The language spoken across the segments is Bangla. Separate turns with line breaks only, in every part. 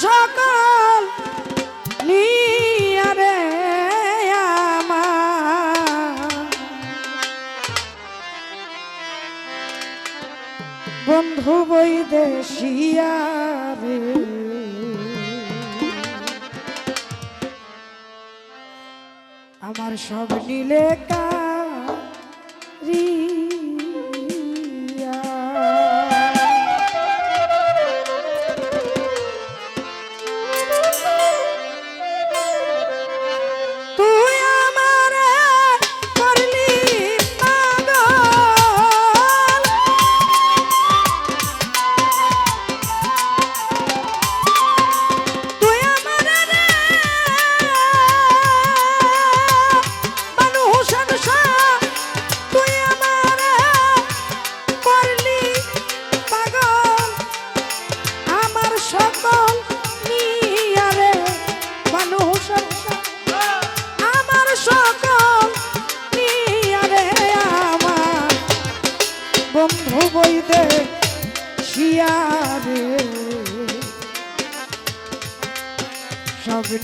সকাল নিয়ারে বন্ধু বই দেশিয়া রে আমার সব নীলে কা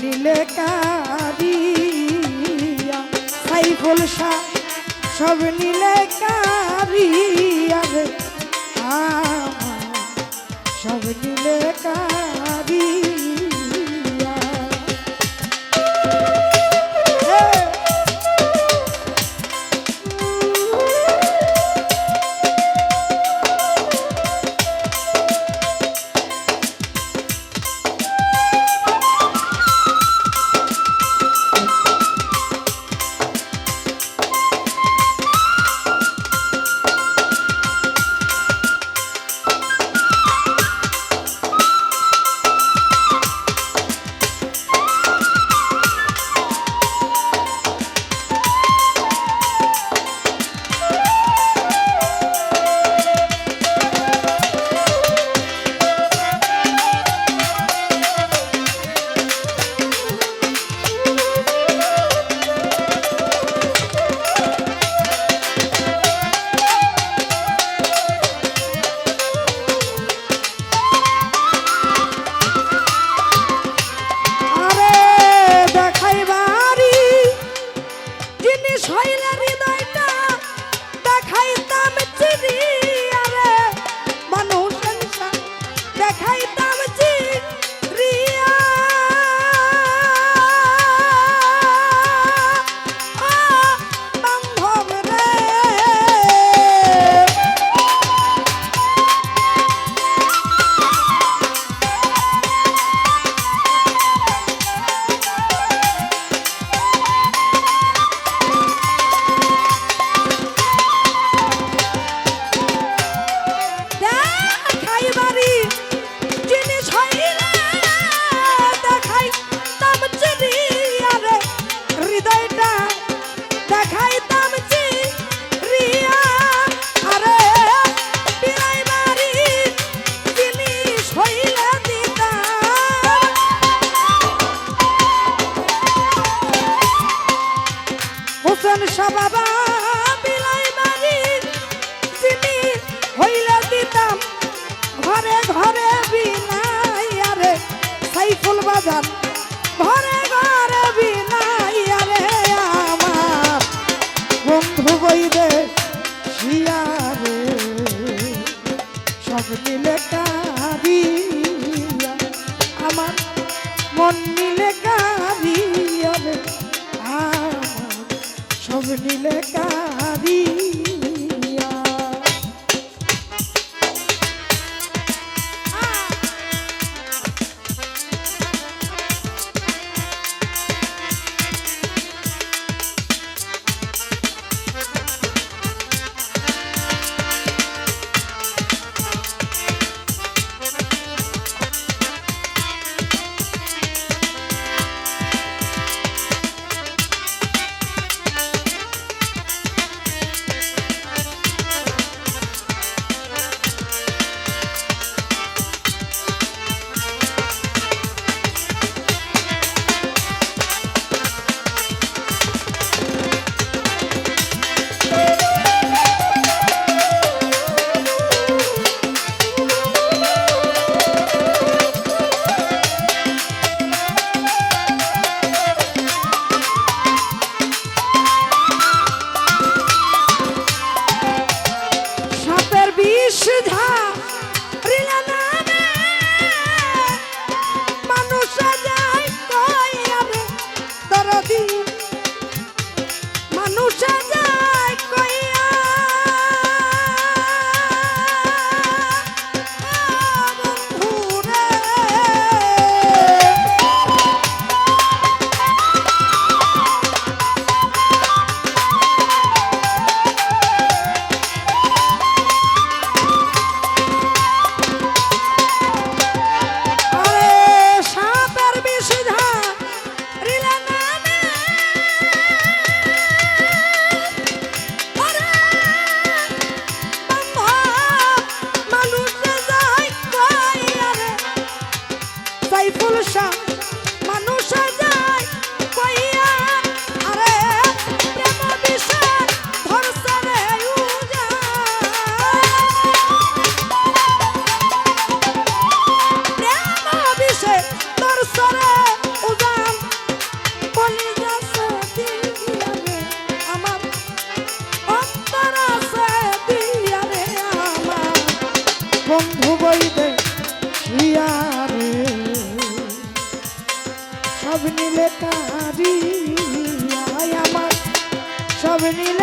নীলে কারিয়া সাইফুল শাহ সব নীলে কারিয়া রে। সব নীলে কারিয়া মন মিলে কাবি হবে আমার সব মিলে কাবি বন্ধু বইতে ইয়ারে সব নীলে তারি আমার সব নীলে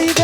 you go.